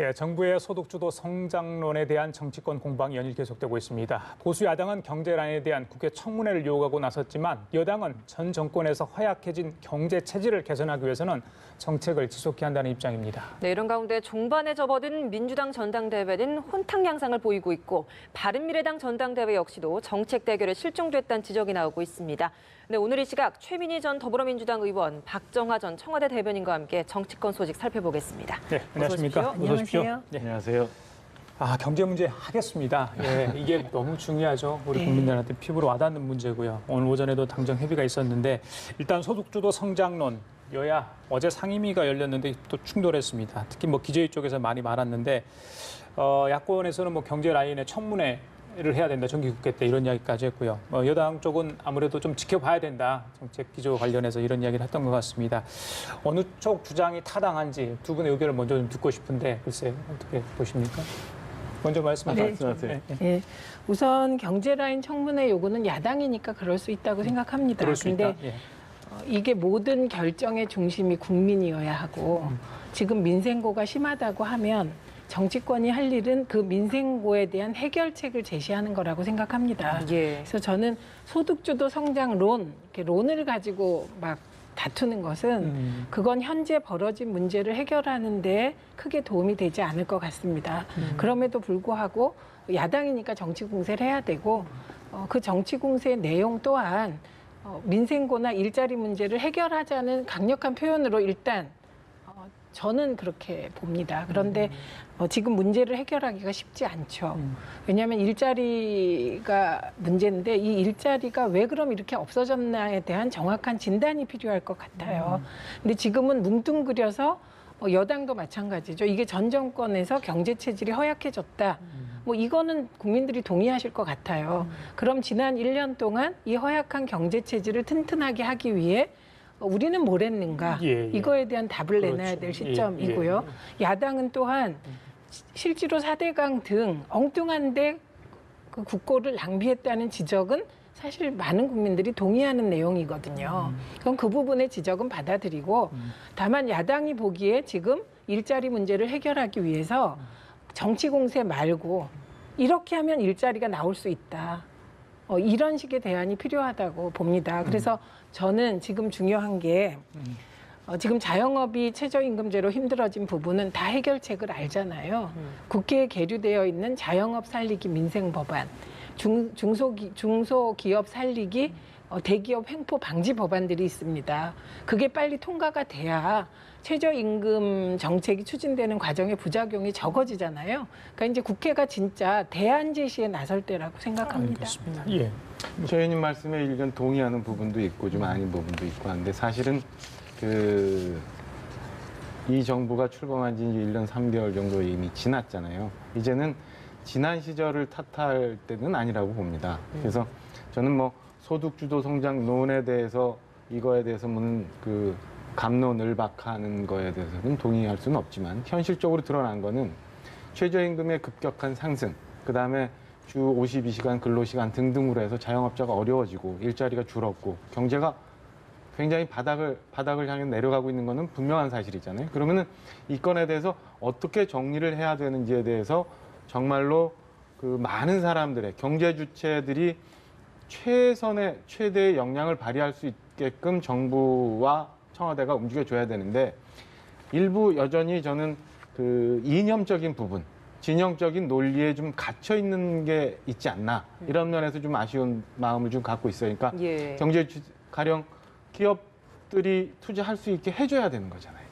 예, 정부의 소득주도 성장론에 대한 정치권 공방이 연일 계속되고 있습니다. 보수 야당은 경제란에 대한 국회 청문회를 요구하고 나섰지만 여당은 전 정권에서 허약해진 경제 체질을 개선하기 위해서는 정책을 지속해야 한다는 입장입니다. 네, 이런 가운데 종반에 접어든 민주당 전당대회는 혼탁 양상을 보이고 있고 바른미래당 전당대회 역시도 정책 대결에 실종됐다는 지적이 나오고 있습니다. 네, 오늘 이 시각 최민희 전 더불어민주당 의원, 박정화 전 청와대 대변인과 함께 정치권 소식 살펴보겠습니다. 네, 안녕하십니까? 어서 오십시오. 어서 오십시오. 안녕하세요. 네. 안녕하세요. 아, 경제 문제 하겠습니다. 예, 이게 너무 중요하죠. 우리 네. 국민들한테 피부로 와닿는 문제고요. 오늘 오전에도 당정 협의가 있었는데 일단 소득주도 성장론 여야 어제 상임위가 열렸는데 또 충돌했습니다. 특히 뭐 기재위 쪽에서 많이 말았는데 어, 야권에서는 뭐 경제 라인의 청문회 를 해야 된다. 정기국회 때 이런 이야기까지 했고요. 뭐 여당 쪽은 아무래도 좀 지켜봐야 된다. 정책 기조 관련해서 이런 이야기를 했던 것 같습니다. 어느 쪽 주장이 타당한지 두 분의 의견을 먼저 좀 듣고 싶은데 글쎄 어떻게 보십니까? 먼저 말씀하세요. 네. 말씀하세요. 네. 예, 우선 경제라인 청문회 요구는 야당이니까 그럴 수 있다고 생각합니다. 그럴 수 근데 있다. 예. 어, 이게 모든 결정의 중심이 국민이어야 하고 지금 민생고가 심하다고 하면 정치권이 할 일은 그 민생고에 대한 해결책을 제시하는 거라고 생각합니다. 예. 그래서 저는 소득주도 성장론, 이렇게 론을 가지고 막 다투는 것은 음. 그건 현재 벌어진 문제를 해결하는데 크게 도움이 되지 않을 것 같습니다. 음. 그럼에도 불구하고 야당이니까 정치 공세를 해야 되고 어, 그 정치 공세의 내용 또한 어, 민생고나 일자리 문제를 해결하자는 강력한 표현으로 일단 어, 저는 그렇게 봅니다. 그런데 어, 지금 문제를 해결하기가 쉽지 않죠. 음. 왜냐하면 일자리가 문제인데 이 일자리가 왜 그럼 이렇게 없어졌나에 대한 정확한 진단이 필요할 것 같아요. 근데 지금은 뭉뚱그려서 어, 여당도 마찬가지죠. 이게 전 정권에서 경제 체질이 허약해졌다. 뭐 이거는 국민들이 동의하실 것 같아요. 그럼 지난 1년 동안 이 허약한 경제 체질을 튼튼하게 하기 위해 어, 우리는 뭘 했는가? 예, 예. 이거에 대한 답을 내놔야 그렇죠. 될 예, 시점이고요. 야당은 또한 시- 실제로 4대강 등 엉뚱한데 그 국고를 낭비했다는 지적은 사실 많은 국민들이 동의하는 내용이거든요. 그럼 그 부분의 지적은 받아들이고 다만 야당이 보기에 지금 일자리 문제를 해결하기 위해서 정치 공세 말고 이렇게 하면 일자리가 나올 수 있다. 어, 이런 식의 대안이 필요하다고 봅니다. 그래서 저는 지금 중요한 게 어, 지금 자영업이 최저임금제로 힘들어진 부분은 다 해결책을 알잖아요. 국회에 계류되어 있는 자영업 살리기 민생 법안, 중, 중소기, 중소기업 살리기 어, 대기업 횡포 방지 법안들이 있습니다. 그게 빨리 통과가 돼야 최저임금 정책이 추진되는 과정의 부작용이 적어지잖아요. 그러니까 이제 국회가 진짜 대안 제시에 나설 때라고 생각합니다. 알겠습니다. 예. 최 의원님 말씀에 일견 동의하는 부분도 있고 좀 아닌 부분도 있고 한데 사실은 그 이 정부가 출범한 지 이제 1년 3개월 정도 이미 지났잖아요. 이제는 지난 시절을 탓할 때는 아니라고 봅니다. 그래서 저는 뭐 소득주도 성장론에 대해서 이거에 대해서는 그 감론을박하는 거에 대해서는 동의할 수는 없지만 현실적으로 드러난 거는 최저임금의 급격한 상승, 그 다음에 주 52시간 근로시간 등등으로 해서 자영업자가 어려워지고 일자리가 줄었고 경제가 굉장히 바닥을 바닥을 향해 내려가고 있는 것은 분명한 사실이잖아요. 그러면은 이 건에 대해서 어떻게 정리를 해야 되는지에 대해서 정말로 그 많은 사람들의 경제 주체들이 최선의 최대의 역량을 발휘할 수 있게끔 정부와 청와대가 움직여 줘야 되는데 일부 여전히 저는 그 이념적인 부분, 진영적인 논리에 좀 갇혀 있는 게 있지 않나 이런 면에서 좀 아쉬운 마음을 좀 갖고 있어요. 그러니까 예. 경제 주- 가령 기업들이 투자할 수 있게 해줘야 되는 거잖아요.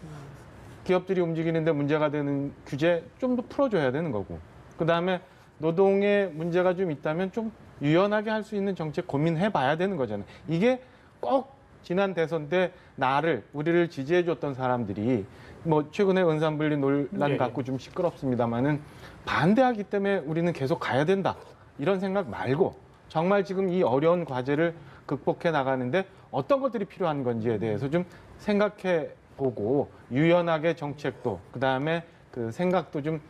기업들이 움직이는데 문제가 되는 규제 좀 더 풀어줘야 되는 거고 그 다음에 노동에 문제가 좀 있다면 좀 유연하게 할 수 있는 정책 고민해봐야 되는 거잖아요. 이게 꼭 지난 대선 때 나를 우리를 지지해줬던 사람들이 뭐 최근에 은산분리 논란 예, 예. 갖고 좀 시끄럽습니다만은 반대하기 때문에 우리는 계속 가야 된다 이런 생각 말고 정말 지금 이 어려운 과제를 극복해 나가는데 어떤 것들이 필요한 건지에 대해서 좀 생각해 보고 유연하게 정책도 그다음에 그 생각도 좀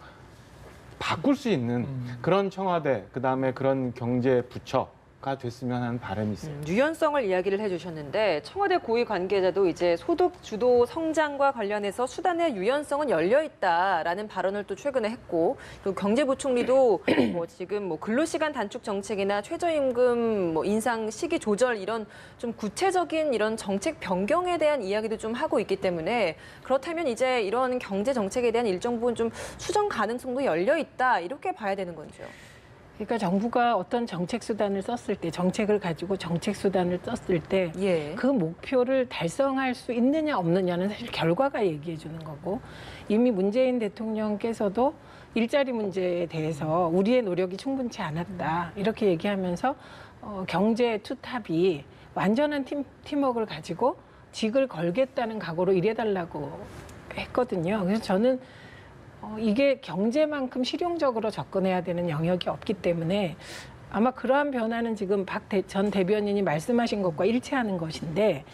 바꿀 수 있는 음. 그런 청와대 그다음에 그런 경제 부처 됐으면 하는 바람이 있어요. 음, 유연성을 이야기를 해주셨는데 청와대 고위 관계자도 이제 소득 주도 성장과 관련해서 수단의 유연성은 열려 있다라는 발언을 또 최근에 했고 또 경제부총리도 뭐 지금 뭐 근로시간 단축 정책이나 최저임금 뭐 인상 시기 조절 이런 좀 구체적인 이런 정책 변경에 대한 이야기도 좀 하고 있기 때문에 그렇다면 이제 이런 경제 정책에 대한 일정 부분 좀 수정 가능성도 열려 있다 이렇게 봐야 되는 건지요. 그러니까 정부가 어떤 정책 수단을 썼을 때 정책을 가지고 정책 수단을 썼을 때 예. 그 목표를 달성할 수 있느냐 없느냐는 사실 결과가 얘기해 주는 거고 이미 문재인 대통령께서도 일자리 문제에 대해서 우리의 노력이 충분치 않았다 이렇게 얘기하면서 어, 경제 투탑이 완전한 팀, 팀워크를 가지고 직을 걸겠다는 각오로 일해달라고 했거든요. 그래서 저는 어, 이게 경제만큼 실용적으로 접근해야 되는 영역이 없기 때문에 아마 그러한 변화는 지금 박전 대변인이 말씀하신 것과 일치하는 것인데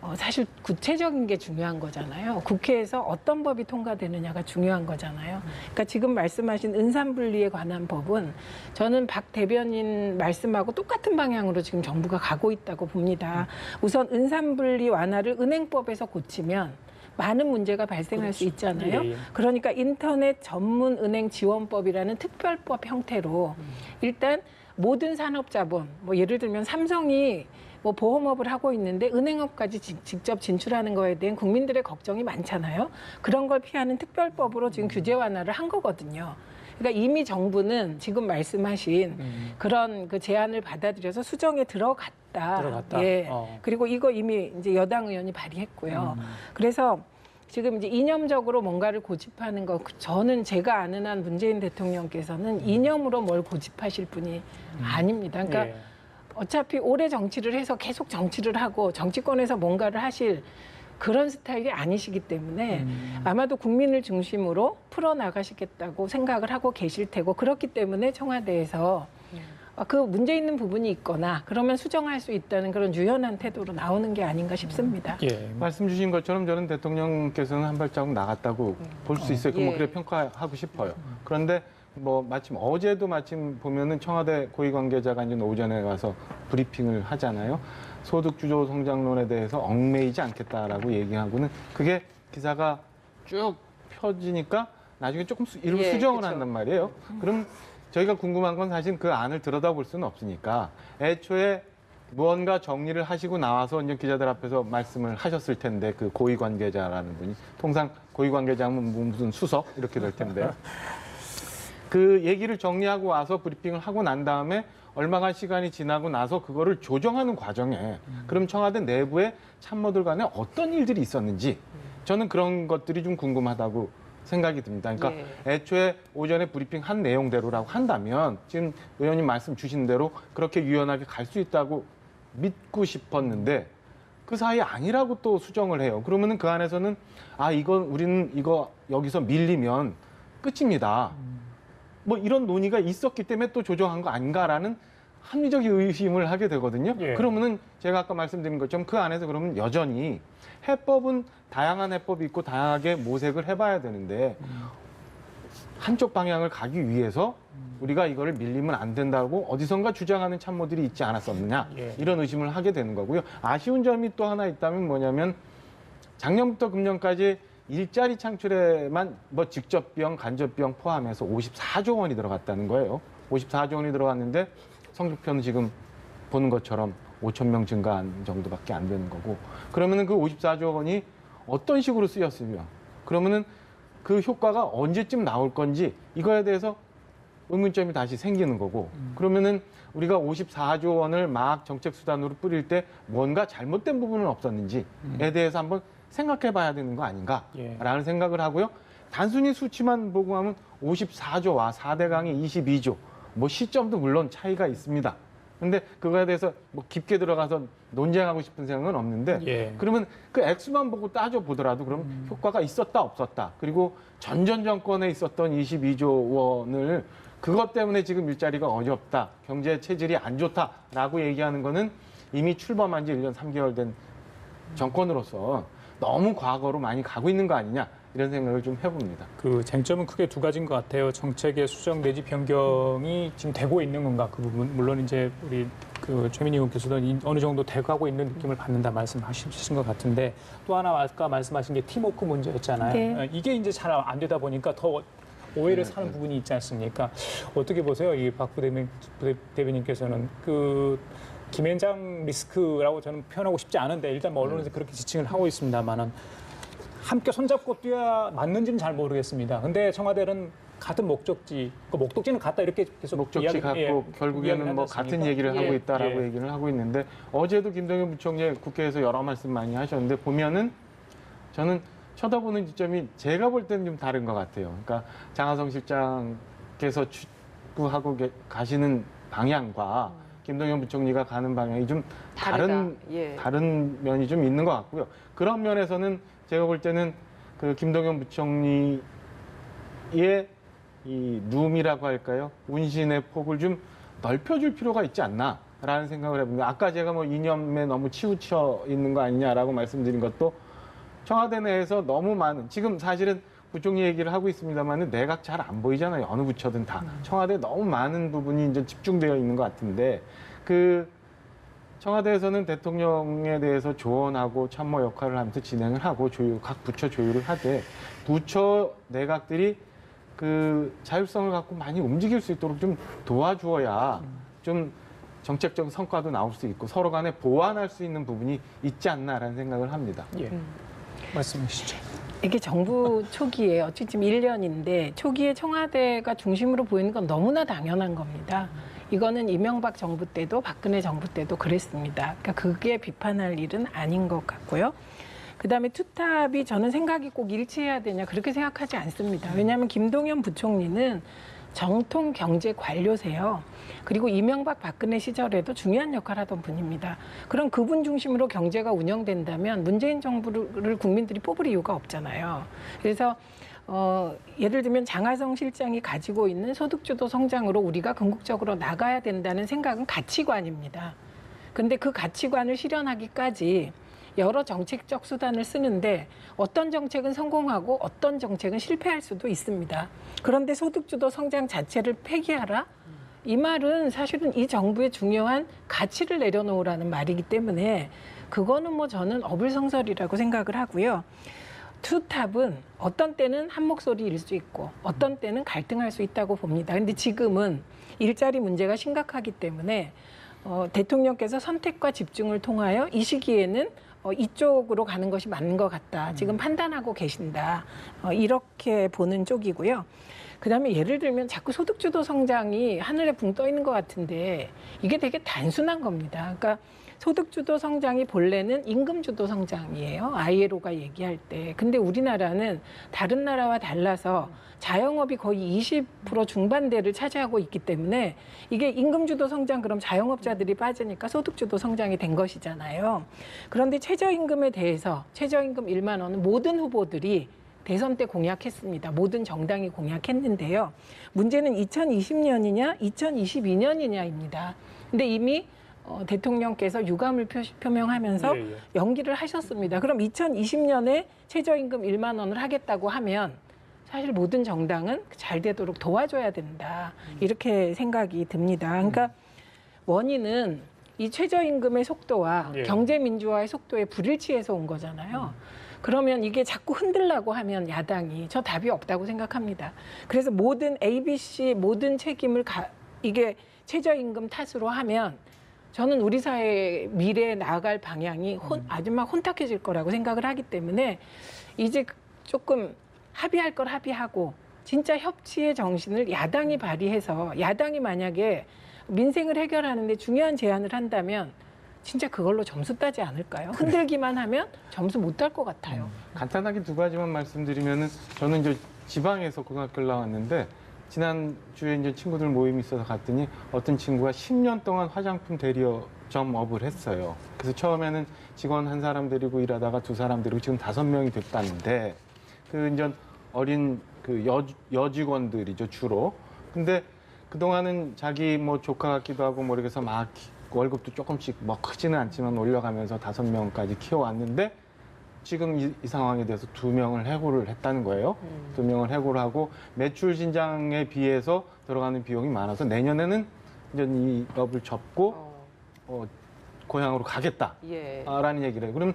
어, 사실 구체적인 게 중요한 거잖아요. 국회에서 어떤 법이 통과되느냐가 중요한 거잖아요. 그러니까 지금 말씀하신 은산분리에 관한 법은 저는 박 대변인 말씀하고 똑같은 방향으로 지금 정부가 가고 있다고 봅니다. 우선 은산분리 완화를 은행법에서 고치면 많은 문제가 발생할 수 있잖아요. 예, 예. 그러니까 인터넷 전문 은행 지원법이라는 특별법 형태로 일단 모든 산업자본, 뭐 예를 들면 삼성이 뭐 보험업을 하고 있는데 은행업까지 지- 직접 진출하는 거에 대한 국민들의 걱정이 많잖아요. 그런 걸 피하는 특별법으로 지금 규제 완화를 한 거거든요. 그러니까 이미 정부는 지금 말씀하신 음. 그런 그 제안을 받아들여서 수정에 들어갔 다. 들어갔다. 예. 어. 그리고 이거 이미 이제 여당 의원이 발의했고요. 음. 그래서 지금 이제 이념적으로 뭔가를 고집하는 거 그- 저는 제가 아는 한 문재인 대통령께서는 이념으로 뭘 고집하실 분이 아닙니다. 그러니까 예. 어차피 오래 정치를 해서 계속 정치를 하고 정치권에서 뭔가를 하실 그런 스타일이 아니시기 때문에 음. 아마도 국민을 중심으로 풀어 나가시겠다고 생각을 하고 계실 테고 그렇기 때문에 청와대에서 어, 그 문제 있는 부분이 있거나 그러면 수정할 수 있다는 그런 유연한 태도로 나오는 게 아닌가 싶습니다. 예. 말씀 주신 것처럼 저는 대통령께서는 한 발자국 나갔다고 볼 수 있어요. 그뭐 예. 그래 평가하고 싶어요. 그런데 뭐 마침 어제도 마침 보면은 청와대 고위 관계자가 이제 오전에 와서 브리핑을 하잖아요. 소득 주도 성장론에 대해서 얽매이지 않겠다라고 얘기하고는 그게 기사가 쭉 펴지니까 나중에 조금 수, 일부 예, 수정을 그쵸. 한단 말이에요. 그럼 저희가 궁금한 건 사실 그 안을 들여다볼 수는 없으니까 애초에 무언가 정리를 하시고 나와서 이제 기자들 앞에서 말씀을 하셨을 텐데 그 고위 관계자라는 분이 통상 고위 관계자면 뭐 무슨 수석? 이렇게 될 텐데. 그 얘기를 정리하고 와서 브리핑을 하고 난 다음에 얼마간 시간이 지나고 나서 그거를 조정하는 과정에 그럼 청와대 내부의 참모들 간에 어떤 일들이 있었는지 저는 그런 것들이 좀 궁금하다고 생각이 듭니다. 그러니까 애초에 오전에 브리핑 한 내용대로라고 한다면 지금 의원님 말씀 주신 대로 그렇게 유연하게 갈 수 있다고 믿고 싶었는데 그 사이 아니라고 또 수정을 해요. 그러면은 그 안에서는 아 이건 우리는 이거 여기서 밀리면 끝입니다. 뭐 이런 논의가 있었기 때문에 또 조정한 거 아닌가라는 합리적인 의심을 하게 되거든요. 예. 그러면은 제가 아까 말씀드린 것처럼 그 안에서 그러면 여전히 해법은 다양한 해법이 있고 다양하게 모색을 해봐야 되는데 한쪽 방향을 가기 위해서 우리가 이거를 밀리면 안 된다고 어디선가 주장하는 참모들이 있지 않았었느냐 예. 이런 의심을 하게 되는 거고요. 아쉬운 점이 또 하나 있다면 뭐냐면 작년부터 금년까지 일자리 창출에만 뭐 직접 비용, 간접 비용 포함해서 54조 원이 들어갔다는 거예요. 54조 원이 들어갔는데 성적표는 지금 보는 것처럼 5천 명 증가한 정도밖에 안 되는 거고 그러면은 그 54조 원이 어떤 식으로 쓰였으며 그러면은 그 효과가 언제쯤 나올 건지 이거에 대해서 의문점이 다시 생기는 거고 그러면은 우리가 54조 원을 막 정책 수단으로 뿌릴 때 뭔가 잘못된 부분은 없었는지에 대해서 한번 생각해 봐야 되는 거 아닌가라는 예. 생각을 하고요. 단순히 수치만 보고 하면 54조와 4대 강의 22조 뭐 시점도 물론 차이가 있습니다. 근데 그거에 대해서 뭐 깊게 들어가서 논쟁하고 싶은 생각은 없는데 예. 그러면 그 액수만 보고 따져 보더라도 그럼 효과가 있었다 없었다. 그리고 전전 정권에 있었던 22조 원을 그것 때문에 지금 일자리가 어렵다 경제 체질이 안 좋다라고 얘기하는 거는 이미 출범한 지 1년 3개월 된 정권으로서 너무 과거로 많이 가고 있는 거 아니냐 이런 생각을 좀 해봅니다. 그 쟁점은 크게 두 가지인 것 같아요. 정책의 수정 내지 변경이 지금 되고 있는 건가 그 부분 물론 이제 우리 그 최민희 의원께서도 이- 어느 정도 돼가고 있는 느낌을 받는다 말씀하신 것 같은데 또 하나 아까 말씀하신 게 팀워크 문제였잖아요. 네. 어, 이게 이제 잘 안 되다 보니까 더 오해를 네, 사는 네. 부분이 있지 않습니까? 어떻게 보세요, 이 박 부대변, 부대변인께서는 그 김현장 리스크라고 저는 표현하고 싶지 않은데 일단 뭐 언론에서 그렇게 지칭을 하고 있습니다만은 함께 손잡고 뛰어야 맞는지는 잘 모르겠습니다. 근데 청와대는 같은 목적지, 그 목적지는 같다 이렇게 계속 목적지 이야기- 갖고 예, 결국에는 뭐 같은? 얘기를 예, 하고 있다라고 예. 얘기를 하고 있는데 어제도 김동연 부총리 국회에서 여러 말씀 많이 하셨는데 보면은 저는 쳐다보는 지점이 제가 볼 때는 좀 다른 것 같아요. 그러니까 장하성 실장께서 추구하고 계- 가시는 방향과 김동연 부총리가 가는 방향이 좀. 다른 예. 다른 면이 좀 있는 것 같고요. 그런 면에서는 제가 볼 때는 그 김동연 부총리의 이 룸이라고 할까요? 운신의 폭을 좀 넓혀줄 필요가 있지 않나라는 생각을 해봅니다. 아까 제가 뭐 이념에 너무 치우쳐 있는 거 아니냐라고 말씀드린 것도 청와대 내에서 너무 많은 지금 사실은 부총리 얘기를 하고 있습니다만은 내각 잘 안 보이잖아요. 어느 부처든 다 청와대 너무 많은 부분이 이제 집중되어 있는 것 같은데 그 청와대에서는 대통령에 대해서 조언하고 참모 역할을 하면서 진행을 하고 조율, 각 부처 조율을 하되 부처 내각들이 그 자율성을 갖고 많이 움직일 수 있도록 좀 도와주어야 좀 정책적 성과도 나올 수 있고 서로 간에 보완할 수 있는 부분이 있지 않나라는 생각을 합니다. 예. 말씀하시죠. 이게 정부 초기에 어찌쯤 1년인데 초기에 청와대가 중심으로 보이는 건 너무나 당연한 겁니다. 이거는 이명박 정부 때도 박근혜 정부 때도 그랬습니다. 그러니까 그게 비판할 일은 아닌 것 같고요. 그다음에 투탑이 저는 생각이 꼭 일치해야 되냐 그렇게 생각하지 않습니다. 왜냐하면 김동연 부총리는 정통 경제 관료세요. 그리고 이명박 박근혜 시절에도 중요한 역할을 하던 분입니다. 그럼 그분 중심으로 경제가 운영된다면 문재인 정부를 국민들이 뽑을 이유가 없잖아요. 그래서 어, 예를 들면 장하성 실장이 가지고 있는 소득주도 성장으로 우리가 궁극적으로 나가야 된다는 생각은 가치관입니다. 근데 그 가치관을 실현하기까지 여러 정책적 수단을 쓰는데 어떤 정책은 성공하고 어떤 정책은 실패할 수도 있습니다. 그런데 소득주도 성장 자체를 폐기하라? 이 말은 사실은 이 정부의 중요한 가치를 내려놓으라는 말이기 때문에 그거는 뭐 저는 어불성설이라고 생각을 하고요. 투탑은 어떤 때는 한 목소리일 수 있고 어떤 때는 갈등할 수 있다고 봅니다. 근데 지금은 일자리 문제가 심각하기 때문에 어, 대통령께서 선택과 집중을 통하여 이 시기에는 어, 이쪽으로 가는 것이 맞는 것 같다. 지금 판단하고 계신다. 어, 이렇게 보는 쪽이고요. 그다음에 예를 들면 자꾸 소득주도 성장이 하늘에 붕 떠 있는 것 같은데 이게 되게 단순한 겁니다. 그러니까 소득주도 성장이 본래는 임금주도 성장이에요. ILO가 얘기할 때. 근데 우리나라는 다른 나라와 달라서 자영업이 거의 20% 중반대를 차지하고 있기 때문에 이게 임금주도 성장 그럼 자영업자들이 빠지니까 소득주도 성장이 된 것이잖아요. 그런데 최저임금에 대해서 최저임금 1만 원은 모든 후보들이 대선 때 공약했습니다. 모든 정당이 공약했는데요. 문제는 2020년이냐, 2022년이냐입니다. 근데 이미 어, 대통령께서 유감을 표, 표명하면서 예, 예. 연기를 하셨습니다. 그럼 2020년에 최저임금 1만 원을 하겠다고 하면 사실 모든 정당은 잘 되도록 도와줘야 된다. 이렇게 생각이 듭니다. 그러니까 원인은 이 최저임금의 속도와 예. 경제 민주화의 속도의 불일치에서 온 거잖아요. 그러면 이게 자꾸 흔들라고 하면 야당이 저 답이 없다고 생각합니다. 그래서 모든 ABC 모든 책임을 가, 이게 최저임금 탓으로 하면 저는 우리 사회의 미래에 나아갈 방향이 혼, 아주 막 혼탁해질 거라고 생각을 하기 때문에 이제 조금 합의할 걸 합의하고 진짜 협치의 정신을 야당이 발휘해서 야당이 만약에 민생을 해결하는데 중요한 제안을 한다면 진짜 그걸로 점수 따지 않을까요? 흔들기만 하면 점수 못 딸 것 같아요. 간단하게 두 가지만 말씀드리면은 저는 이제 지방에서 고등학교를 나왔는데 지난 주에 이제 친구들 모임이 있어서 갔더니 어떤 친구가 10년 동안 화장품 대리점 업을 했어요. 그래서 처음에는 직원 한 사람 데리고 일하다가 두 사람 데리고 지금 다섯 명이 됐다는데 그 이제 어린 그 여, 여직원들이죠 주로. 근데 그동안은 자기 뭐 조카 같기도 하고 뭐 이렇게 해서 막 키- 월급도 조금씩 뭐 크지는 않지만 올려가면서 다섯 명까지 키워왔는데 지금 이, 이 상황에 대해서 두 명을 해고를 했다는 거예요. 두 명을 해고를 하고 매출 신장에 비해서 들어가는 비용이 많아서 내년에는 이제 이 업을 접고 어, 어, 고향으로 가겠다. 예. 라는 얘기를 해요. 그럼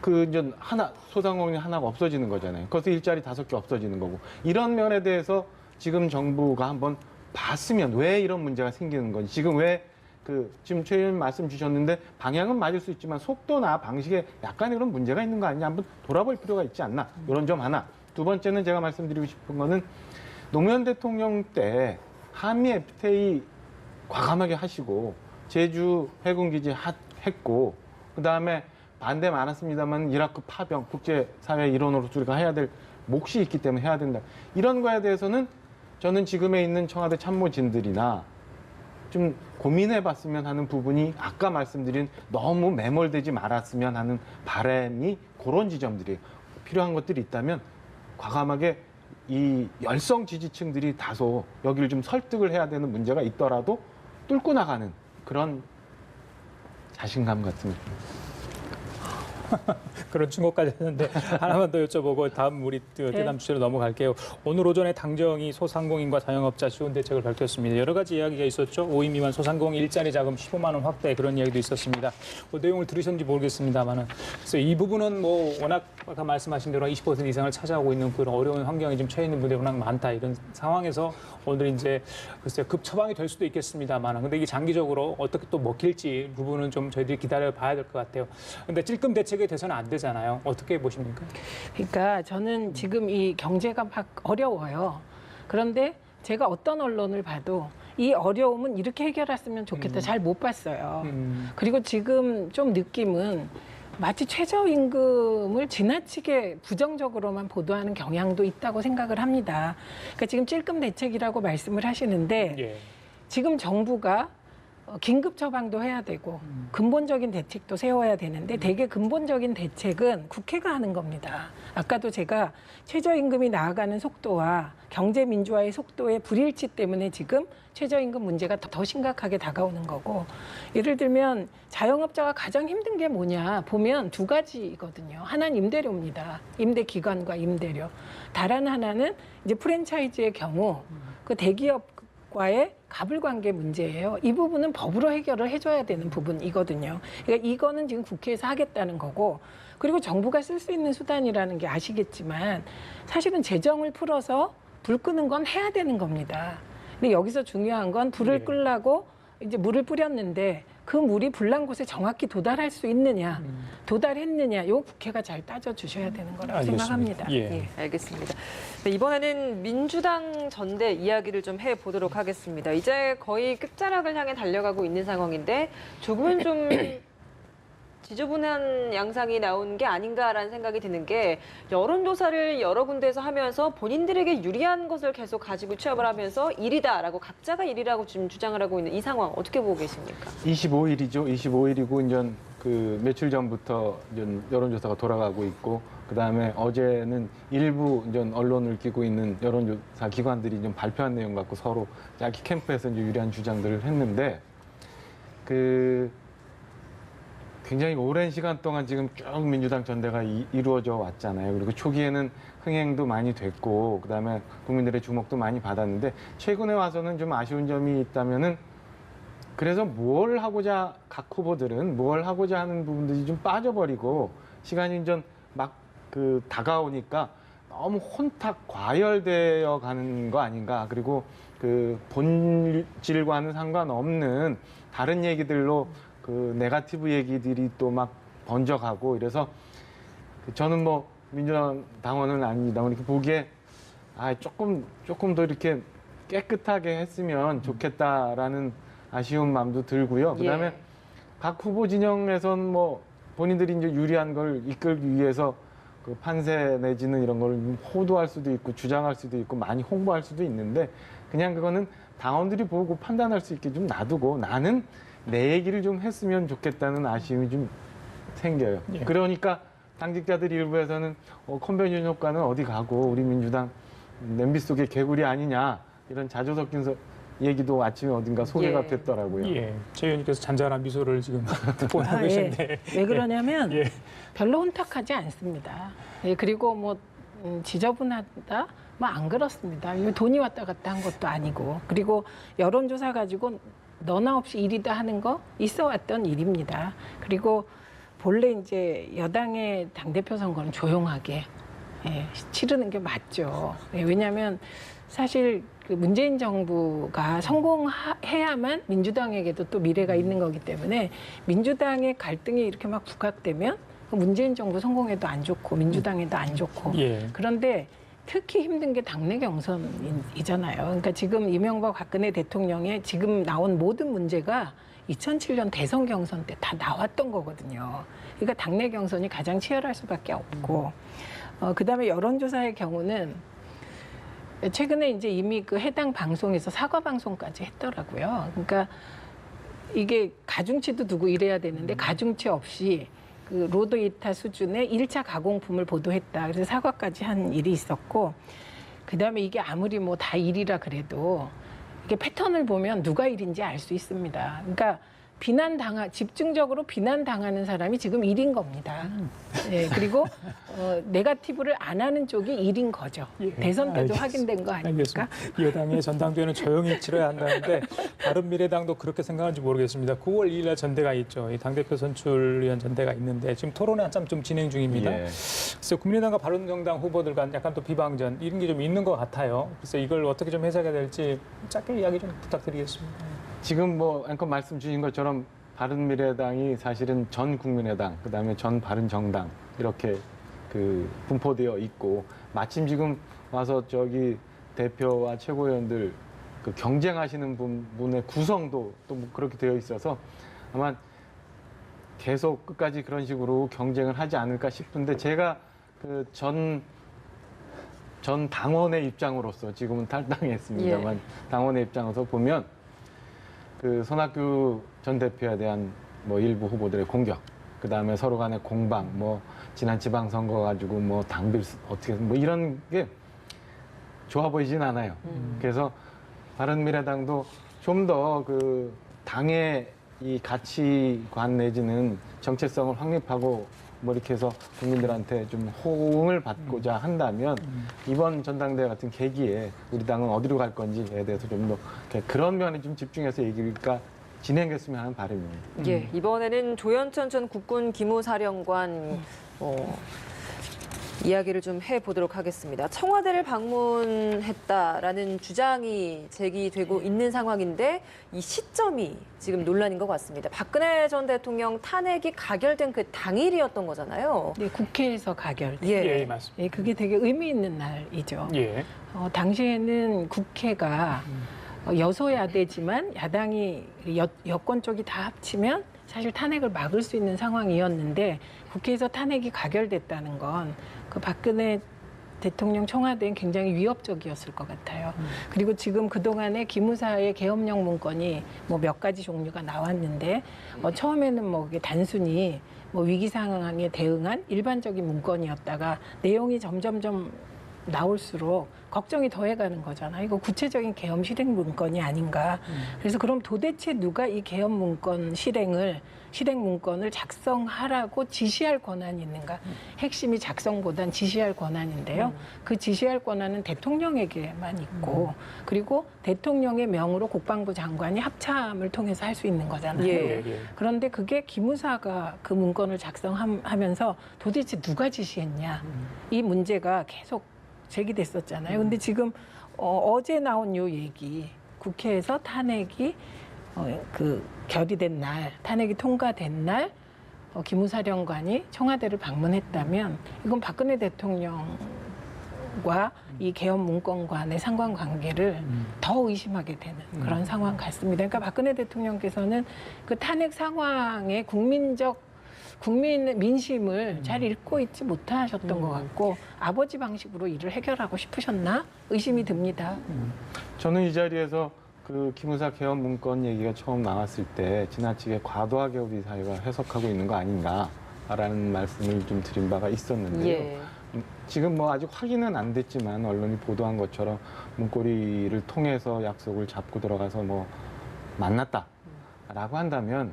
그 이제 하나 소상공인이 하나가 없어지는 거잖아요. 그래서 일자리 다섯 개 없어지는 거고 이런 면에 대해서 지금 정부가 한번 봤으면 왜 이런 문제가 생기는 건지 지금 왜 그 지금 최 의원 말씀 주셨는데 방향은 맞을 수 있지만 속도나 방식에 약간의 그런 문제가 있는 거 아니냐 한번 돌아볼 필요가 있지 않나. 이런 점 하나. 두 번째는 제가 말씀드리고 싶은 거는 노무현 대통령 때 한미 FTA 과감하게 하시고 제주 해군기지 하- 했고 그 다음에 반대 많았습니다만 이라크 파병 국제사회 일원으로서 우리가 해야 될 몫이 있기 때문에 해야 된다. 이런 거에 대해서는 저는 지금에 있는 청와대 참모진들이나 좀 고민해 봤으면 하는 부분이 아까 말씀드린 너무 매몰되지 말았으면 하는 바람이 그런 지점들이 필요한 것들이 있다면 과감하게 이 열성 지지층들이 다소 여기를 좀 설득을 해야 되는 문제가 있더라도 뚫고 나가는 그런 자신감 같은. 그런 충고까지 했는데 하나만 더 여쭤보고 다음 우리 그 대담 주제로 넘어갈게요. 오늘 오전에 당정이 소상공인과 자영업자 지원 대책을 밝혔습니다. 여러 가지 이야기가 있었죠. 5인 미만 소상공인 일자리 자금 15만 원 확대 그런 이야기도 있었습니다. 그 내용을 들으셨는지 모르겠습니다만은 그래서 이 부분은 뭐 워낙 아까 말씀하신 대로 20% 이상을 차지하고 있는 그런 어려운 환경에 지금 처해 있는 분들이 워낙 많다 이런 상황에서 오늘 이제 글쎄요 급 처방이 될 수도 있겠습니다만 근데 이게 장기적으로 어떻게 또 먹힐지 부분은 좀 저희들이 기다려 봐야 될 것 같아요. 근데 찔끔 대책에 대해서는 안 되잖아요. 어떻게 보십니까? 그러니까 저는 지금 이 경제가 막 어려워요. 그런데 제가 어떤 언론을 봐도 이 어려움은 이렇게 해결했으면 좋겠다. 잘못 봤어요. 음. 그리고 지금 좀 느낌은 마치 최저임금을 지나치게 부정적으로만 보도하는 경향도 있다고 생각을 합니다. 그러니까 지금 찔끔 대책이라고 말씀을 하시는데 예. 지금 정부가 어, 긴급 처방도 해야 되고 근본적인 대책도 세워야 되는데 되게 근본적인 대책은 국회가 하는 겁니다. 아까도 제가 최저임금이 나아가는 속도와 경제 민주화의 속도의 불일치 때문에 지금 최저임금 문제가 더- 더 심각하게 다가오는 거고 예를 들면 자영업자가 가장 힘든 게 뭐냐 보면 두 가지거든요. 하나는 임대료입니다. 임대 기간과 임대료. 다른 하나는 이제 프랜차이즈의 경우 그 대기업과의 갑을 관계 문제예요. 이 부분은 법으로 해결을 해줘야 되는 부분이거든요. 그러니까 이거는 지금 국회에서 하겠다는 거고, 그리고 정부가 쓸 수 있는 수단이라는 게 아시겠지만, 사실은 재정을 풀어서 불 끄는 건 해야 되는 겁니다. 근데 여기서 중요한 건 불을 네. 끌라고 이제 물을 뿌렸는데 그 물이 불난 곳에 정확히 도달할 수 있느냐, 도달했느냐, 요 국회가 잘 따져 주셔야 되는 거라고 알겠습니다. 생각합니다. 예. 예, 알겠습니다. 네, 이번에는 민주당 전대 이야기를 좀 해보도록 하겠습니다. 이제 거의 끝자락을 향해 달려가고 있는 상황인데 조금은 좀 지저분한 양상이 나온 게 아닌가라는 생각이 드는 게 여론조사를 여러 군데에서 하면서 본인들에게 유리한 것을 계속 가지고 취합을 하면서 1위다라고 각자가 1위라고 지금 주장을 하고 있는 이 상황 어떻게 보고 계십니까? 25일이죠. 25일이고 이제 그 며칠 전부터 이제 여론조사가 돌아가고 있고 그 다음에 어제는 일부 이제 언론을 끼고 있는 여론조사 기관들이 좀 발표한 내용 갖고 서로 자기 캠프에서 이제 유리한 주장들을 했는데 그 굉장히 오랜 시간 동안 지금 쭉 민주당 전대가 이, 이루어져 왔잖아요. 그리고 초기에는 흥행도 많이 됐고 그다음에 국민들의 주목도 많이 받았는데 최근에 와서는 좀 아쉬운 점이 있다면은 그래서 뭘 하고자 각 후보들은 뭘 하고자 하는 부분들이 좀 빠져버리고 시간이 좀 막 그 다가오니까 너무 혼탁 과열되어 가는 거 아닌가 그리고 그 본질과는 상관없는 다른 얘기들로 그 네가티브 얘기들이 또 막 번져가고 이래서 그 저는 뭐 민주당 당원은 아닙니다. 이렇게 보기에 아 조금 조금 더 이렇게 깨끗하게 했으면 좋겠다라는 아쉬운 마음도 들고요. 그다음에 예. 각 후보 진영에선 뭐 본인들이 이제 유리한 걸 이끌기 위해서 그 판세 내지는 이런 걸 호도할 수도 있고 주장할 수도 있고 많이 홍보할 수도 있는데 그냥 그거는 당원들이 보고 판단할 수 있게 좀 놔두고 나는 내 얘기를 좀 했으면 좋겠다는 아쉬움이 좀 생겨요. 예. 그러니까 당직자들 일부에서는 어, 컨벤션 효과는 어디 가고 우리 민주당 냄비 속의 개구리 아니냐 이런 자조 섞인 서- 얘기도 아침에 어딘가 소개가 예. 됐더라고요. 예. 최 의원님께서 잔잔한 미소를 지금 듣고 아, 계신데. 예. 왜 그러냐면 예. 별로 혼탁하지 않습니다. 예, 그리고 뭐 음, 지저분하다? 뭐 안 그렇습니다. 돈이 왔다 갔다 한 것도 아니고 그리고 여론조사 가지고 너나 없이 일이다 하는 거 있어 왔던 일입니다. 그리고 본래 이제 여당의 당대표 선거는 조용하게 예, 치르는 게 맞죠. 예, 왜냐하면 사실 그 문재인 정부가 성공해야만 민주당에게도 또 미래가 있는 거기 때문에 민주당의 갈등이 이렇게 막 부각되면 그 문재인 정부 성공에도 안 좋고 민주당에도 안 좋고 예. 그런데 특히 힘든 게 당내 경선이잖아요. 그러니까 지금 이명박 박근혜 대통령의 지금 나온 모든 문제가 2007년 대선 경선 때 다 나왔던 거거든요. 그러니까 당내 경선이 가장 치열할 수밖에 없고, 어, 그 다음에 여론조사의 경우는 최근에 이제 이미 그 해당 방송에서 사과 방송까지 했더라고요. 그러니까 이게 가중치도 두고 이래야 되는데 가중치 없이 그 로드이타 수준의 일차 가공품을 보도했다. 그래서 사과까지 한 일이 있었고 그다음에 이게 아무리 뭐 다 일이라 그래도 이게 패턴을 보면 누가 일인지 알 수 있습니다. 그러니까 비난 당하 집중적으로 비난 당하는 사람이 지금 일인 겁니다. 예, 그리고 어, 네가티브를 안 하는 쪽이 일인 거죠. 예, 대선 때도 알겠습니다. 확인된 거 아닙니까? 알겠습니다. 여당의 전당대회는 조용히 치러야 한다는데 바른미래당도 그렇게 생각하는지 모르겠습니다. 9월 2일 날 전대가 있죠. 이 당대표 선출위원 전대가 있는데 지금 토론회 한참 좀 진행 중입니다. 예. 그래서 국민의당과 바른정당 후보들 간 약간 또 비방전 이런 게 좀 있는 것 같아요. 그래서 이걸 어떻게 좀 해석해야 될지 짧게 이야기 좀 부탁드리겠습니다. 지금 뭐 앵커 말씀 주신 것처럼 바른미래당이 사실은 전 국민의당, 그다음에 전 바른정당 이렇게 그 분포되어 있고 마침 지금 와서 저기 대표와 최고위원들 그 경쟁하시는 분, 분의 구성도 또뭐 그렇게 되어 있어서 아마 계속 끝까지 그런 식으로 경쟁을 하지 않을까 싶은데 제가 그 전 전 당원의 입장으로서 지금은 탈당했습니다만 당원의 입장에서 보면 그 손학규 전 대표에 대한 뭐 일부 후보들의 공격, 그 다음에 서로 간의 공방, 뭐 지난 지방선거 가지고 뭐 당비 어떻게 뭐 이런 게 좋아 보이진 않아요. 그래서 바른미래당도 좀 더 그 당의 이 가치관 내지는 정체성을 확립하고 뭐 이렇게 해서 국민들한테 좀 호응을 받고자 한다면 이번 전당대회 같은 계기에 우리 당은 어디로 갈 건지에 대해서 좀 더 그런 면에 좀 집중해서 얘기가 진행됐으면 하는 바람입니다. 예, 이번에는 조현천 전 국군 기무사령관 어, 이야기를 좀 해보도록 하겠습니다. 청와대를 방문했다라는 주장이 제기되고 있는 상황인데 이 시점이 지금 논란인 것 같습니다. 박근혜 전 대통령 탄핵이 가결된 그 당일이었던 거잖아요. 네, 국회에서 가결된. 예. 예, 맞습니다. 예, 그게 되게 의미 있는 날이죠. 예. 어, 당시에는 국회가 어, 여소야대지만 야당이 여, 여권 쪽이 다 합치면 사실 탄핵을 막을 수 있는 상황이었는데 국회에서 탄핵이 가결됐다는 건 그 박근혜 대통령 청와대는 굉장히 위협적이었을 것 같아요. 그리고 지금 그동안에 기무사의 계엄령 문건이 뭐 몇 가지 종류가 나왔는데 어, 처음에는 뭐 그게 단순히 뭐 위기 상황에 대응한 일반적인 문건이었다가 내용이 점점점 나올수록 걱정이 더해가는 거잖아. 이거 구체적인 계엄 실행 문건이 아닌가. 그래서 그럼 도대체 누가 이 계엄 문건 실행을 실행 문건을 작성하라고 지시할 권한이 있는가? 핵심이 작성보단 지시할 권한인데요. 그 지시할 권한은 대통령에게만 있고 그리고 대통령의 명으로 국방부 장관이 합참을 통해서 할 수 있는 거잖아요. 예. 예, 예. 그런데 그게 기무사가 그 문건을 작성하면서 도대체 누가 지시했냐 이 문제가 계속 제기됐었잖아요. 근데 지금 어, 어제 나온 요 얘기 국회에서 탄핵이 어, 그 결의된 날 탄핵이 통과된 날 어, 기무사령관이 청와대를 방문했다면 이건 박근혜 대통령과 이 계엄 문건 간의 상관관계를 더 의심하게 되는 그런 상황 같습니다. 그러니까 박근혜 대통령께서는 그 탄핵 상황의 국민적 국민 민심을 잘 읽고 있지 못하셨던 것 같고 아버지 방식으로 일을 해결하고 싶으셨나 의심이 듭니다. 저는 이 자리에서 그 기무사 개헌 문건 얘기가 처음 나왔을 때 지나치게 과도하게 우리 사회가 해석하고 있는 거 아닌가라는 말씀을 좀 드린 바가 있었는데요. 예. 음, 지금 뭐 아직 확인은 안 됐지만 언론이 보도한 것처럼 문고리를 통해서 약속을 잡고 들어가서 뭐 만났다라고 한다면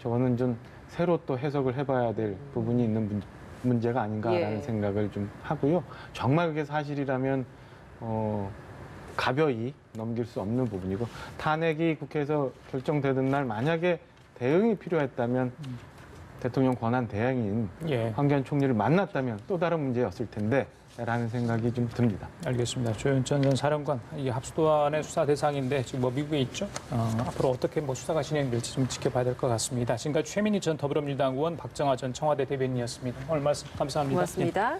저거는 좀 새로 또 해석을 해봐야 될 부분이 있는 문- 문제가 아닌가라는 예. 생각을 좀 하고요. 정말 그게 사실이라면 어, 가벼이 넘길 수 없는 부분이고 탄핵이 국회에서 결정되던 날 만약에 대응이 필요했다면 대통령 권한 대행인 예, 황교안 총리를 만났다면 또 다른 문제였을 텐데 라는 생각이 좀 듭니다. 알겠습니다. 조현천 전 사령관, 이 합수도안의 수사 대상인데 지금 뭐 미국에 있죠. 어, 앞으로 어떻게 뭐 수사가 진행될지 좀 지켜봐야 될 것 같습니다. 지금까지 최민희 전 더불어민주당 의원, 박정화 전 청와대 대변인이었습니다. 오늘 말씀 감사합니다. 고맙습니다.